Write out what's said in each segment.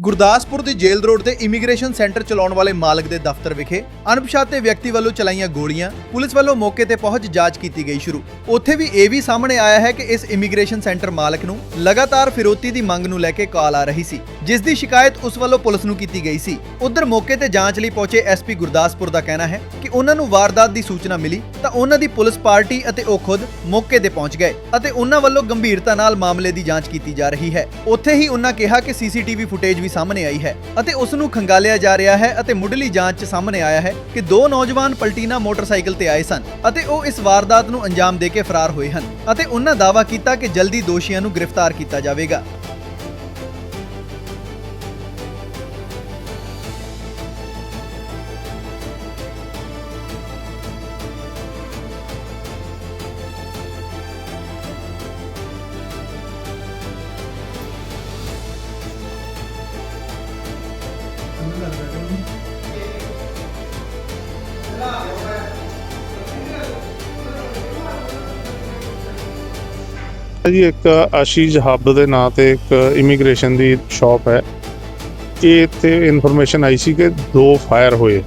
ਗੁਰਦਾਸਪੁਰ ਦੀ jail road ਤੇ immigration centre ਚਲਾਉਣ ਵਾਲੇ ਮਾਲਕ ਦੇ ਦਫ਼ਤਰ ਵਿਖੇ ਅਣਪਛਾਤੇ ਵਿਅਕਤੀ ਵੱਲੋਂ ਚਲਾਈਆਂ ਗੋਲੀਆਂ ਪੁਲਿਸ ਵੱਲੋਂ ਮੌਕੇ ਤੇ ਪਹੁੰਚ ਜਾਂਚ ਕੀਤੀ ਗਈ ਸ਼ੁਰੂ। ਉੱਥੇ ਵੀ ਇਹ ਵੀ ਸਾਹਮਣੇ ਆਇਆ ਹੈ ਕਿ ਇਸ ਇਮੀਗ੍ਰੇਸ਼ਨ ਸੈਂਟਰ ਮਾਲਕ ਨੂੰ ਲਗਾਤਾਰ ਫਿਰੌਤੀ ਦੀ ਮੰਗ ਨੂੰ ਲੈ ਕੇ ਕਾਲ ਆ ਰਹੀ ਸੀ, ਜਿਸ ਦੀ ਸ਼ਿਕਾਇਤ ਉਸ ਵੱਲੋਂ ਪੁਲਿਸ ਨੂੰ ਕੀਤੀ ਗਈ ਸੀ। ਉਧਰ ਮੌਕੇ ਤੇ ਜਾਂਚ ਲਈ ਪਹੁੰਚੇ ਐਸਪੀ ਗੁਰਦਾਸਪੁਰ ਦਾ ਕਹਿਣਾ ਹੈ ਕਿ ਉਹਨਾਂ ਨੂੰ ਵਾਰਦਾਤ ਦੀ ਸੂਚਨਾ ਮਿਲੀ ਤਾਂ ਉਹਨਾਂ ਦੀ ਪੁਲਿਸ ਪਾਰਟੀ ਅਤੇ ਉਹ ਖੁਦ ਮੌਕੇ ਤੇ ਪਹੁੰਚ ਗਏ ਅਤੇ ਉਹਨਾਂ ਵੱਲੋਂ ਗੰਭੀਰਤਾ ਨਾਲ ਮਾਮਲੇ ਦੀ ਜਾਂਚ ਕੀਤੀ ਜਾ ਰਹੀ ਹੈ। ਉੱਥੇ ਹੀ ਉਹਨਾਂ ਕਿਹਾ ਕਿ ਸੀਸੀਟੀਵੀ ਫੁਟੇਜ ਵੀ ਸਾਹਮਣੇ ਆਈ ਹੈ ਅਤੇ ਉਸ ਨੂੰ ਖੰਗਾਲਿਆ ਜਾ ਰਿਹਾ ਹੈ ਅਤੇ ਮੁੱਢਲੀ ਜਾਂਚ 'ਚ ਸਾਹਮਣੇ ਆਇਆ ਹੈ ਕਿ ਦੋ ਨੌਜਵਾਨ ਪਲਟੀਨਾ ਮੋਟਰਸਾਈਕਲ ਤੇ ਆਏ ਸਨ ਅਤੇ ਉਹ ਇਸ ਵਾਰਦਾਤ ਨੂੰ ਅੰਜਾਮ ਦੇ ਕੇ ਫਰਾਰ ਹੋਏ ਹਨ ਅਤੇ ਉਹਨਾਂ ਦਾਅਵਾ ਕੀਤਾ ਕਿ ਜਲਦੀ ਦੋਸ਼ੀਆਂ ਨੂੰ ਗ੍ਰਿਫਤਾਰ ਕੀਤਾ ਜਾਵੇਗਾ। ਜੀ ਇੱਕ ਆਸ਼ੀਸ਼ ਹੱਬ ਦੇ ਨਾਂ ਤੇ ਇੱਕ ਇਮੀਗ੍ਰੇਸ਼ਨ ਦੀ ਸ਼ਾਪ ਹੈ। ਇਹ ਇੱਥੇ ਇਨਫੋਰਮੇਸ਼ਨ ਆਈ ਸੀ ਕਿ ਦੋ ਫਾਇਰ ਹੋਏ।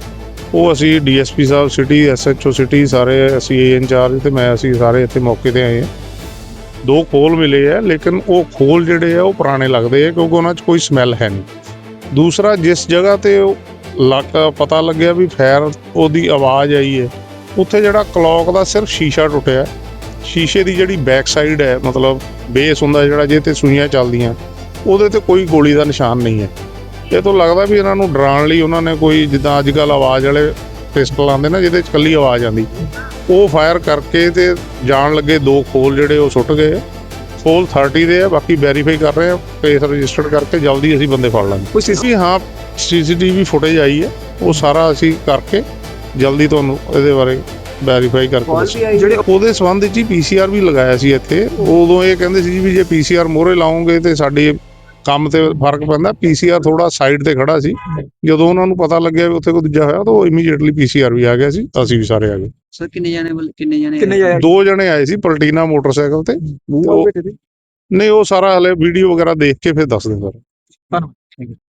ਉਹ ਅਸੀਂ ਡੀਐਸਪੀ ਸਾਹਿਬ ਸਿਟੀ ਐਸਐਚਓ ਸਿਟੀ ਸਾਰੇ ਅਸੀਂ ਏ ਇੰਚਾਰਜ ਤੇ ਮੈਂ ਅਸੀਂ ਸਾਰੇ ਇੱਥੇ ਮੌਕੇ ਤੇ ਆਏ ਹਾਂ। ਦੋ ਖੋਲ ਮਿਲੇ ਆ, ਲੇਕਿਨ ਉਹ ਖੋਲ ਜਿਹੜੇ ਆ ਉਹ ਪੁਰਾਣੇ ਲੱਗਦੇ ਆ, ਕਿਉਂਕਿ ਉਹਨਾਂ 'ਚ ਕੋਈ ਸਮੈਲ ਹੈ ਨਹੀਂ। ਦੂਸਰਾ ਜਿਸ ਜਗ੍ਹਾ ਤੇ ਉਹ ਲੱਕ ਪਤਾ ਲੱਗਿਆ ਵੀ ਫਾਇਰ ਉਹਦੀ ਆਵਾਜ਼ ਆਈ ਹੈ ਉੱਥੇ ਜਿਹੜਾ ਕਲੌਕ ਦਾ ਸਿਰਫ ਸ਼ੀਸ਼ਾ ਟੁੱਟਿਆ। ਸ਼ੀਸ਼ੇ ਦੀ ਜਿਹੜੀ ਬੈਕ ਸਾਈਡ ਹੈ, ਮਤਲਬ ਬੇਸ ਹੁੰਦਾ ਜਿਹੜਾ ਜਿਹਦੇ ਤੇ ਸੂਈਆਂ ਚੱਲਦੀਆਂ, ਉਹਦੇ ਤੇ ਕੋਈ ਗੋਲੀ ਦਾ ਨਿਸ਼ਾਨ ਨਹੀਂ ਹੈ। ਇਹ ਤੋਂ ਲੱਗਦਾ ਵੀ ਇਹਨਾਂ ਨੂੰ ਡਰਾਉਣ ਲਈ ਉਹਨਾਂ ਨੇ ਕੋਈ ਜਿੱਦਾਂ ਅੱਜ ਕੱਲ ਆਵਾਜ਼ ਵਾਲੇ ਪਿਸਟਲ ਆਉਂਦੇ ਨਾ, ਜਿਹਦੇ ਚ ਕੱਲੀ ਆਵਾਜ਼ ਆਉਂਦੀ। ਉਹ ਫਾਇਰ ਕਰਕੇ ਤੇ ਜਾਣ ਲੱਗੇ ਦੋ ਖੋਲ ਜਿਹੜੇ ਉਹ ਸੁੱਟ ਗਏ। ਖੋਲ 30 ਦੇ ਆ ਬਾਕੀ ਵੈਰੀਫਾਈ ਕਰ ਰਹੇ ਆ ਕੇਸ ਰਜਿਸਟਰਡ ਕਰਕੇ ਜਲਦੀ ਅਸੀਂ ਬੰਦੇ ਫੜ ਲਾਂਗੇ ਕੋਈ ਸੀਸੀ ਹਾਂ ਸੀਸੀਟੀਵੀ ਫੁਟੇਜ ਆਈ ਹੈ ਉਹ ਸਾਰਾ ਅਸੀਂ ਕਰਕੇ ਜਲਦੀ ਤੁਹਾਨੂੰ ਇਹਦੇ ਬਾਰੇ ਵੈਰੀਫਾਈ ਕਰਕੇ। ਜਿਹੜੇ ਉਹਦੇ ਸੰਬੰਧ ਵਿੱਚ ਹੀ ਪੀਸੀਆਰ ਵੀ ਲਗਾਇਆ ਸੀ ਇੱਥੇ ਉਦੋਂ ਇਹ ਕਹਿੰਦੇ ਸੀ ਜੀ ਵੀ ਜੇ ਪੀਸੀਆਰ ਮੋਹਰੇ ਲਾਉਂਗੇ ਤੇ ਸਾਡੇ ਕੰਮ ਤੇ ਫ਼ਰਕ ਪੈਂਦਾ ਪੀਸੀਆਰ ਥੋੜਾ ਸਾਈਡ ਤੇ ਖੜਾ ਸੀ। ਜਦੋਂ ਉਹਨਾਂ ਨੂੰ ਪਤਾ ਲੱਗਿਆ ਵੀ ਉੱਥੇ ਕੋਈ ਦੂਜਾ ਹੋਇਆ ਤਾਂ ਉਹ ਇਮੀਡੀਏਟਲੀ ਪੀਸੀਆਰ ਵੀ ਆ ਗਿਆ ਸੀ ਅਸੀਂ ਵੀ ਸਾਰੇ ਆ ਗਏ। ਸਰ ਕਿੰਨੇ ਜਾਣੇ ਵੱਲ ਕਿੰਨੇ ਜਾਣੇ ਕਿੰਨੇ ਜਾਣੇ? ਦੋ ਜਣੇ ਆਏ ਸੀ ਪਲਟੀਨਾ ਮੋਟਰਸਾਈਕਲ ਤੇ। ਨਹੀਂ ਉਹ ਸਾਰਾ ਹਲੇ ਵੀਡੀਓ ਵਗੈਰਾ ਦੇਖ ਕੇ ਫਿਰ ਦੱਸ ਦਿੰਦਾ। ਧੰਨਵਾਦ।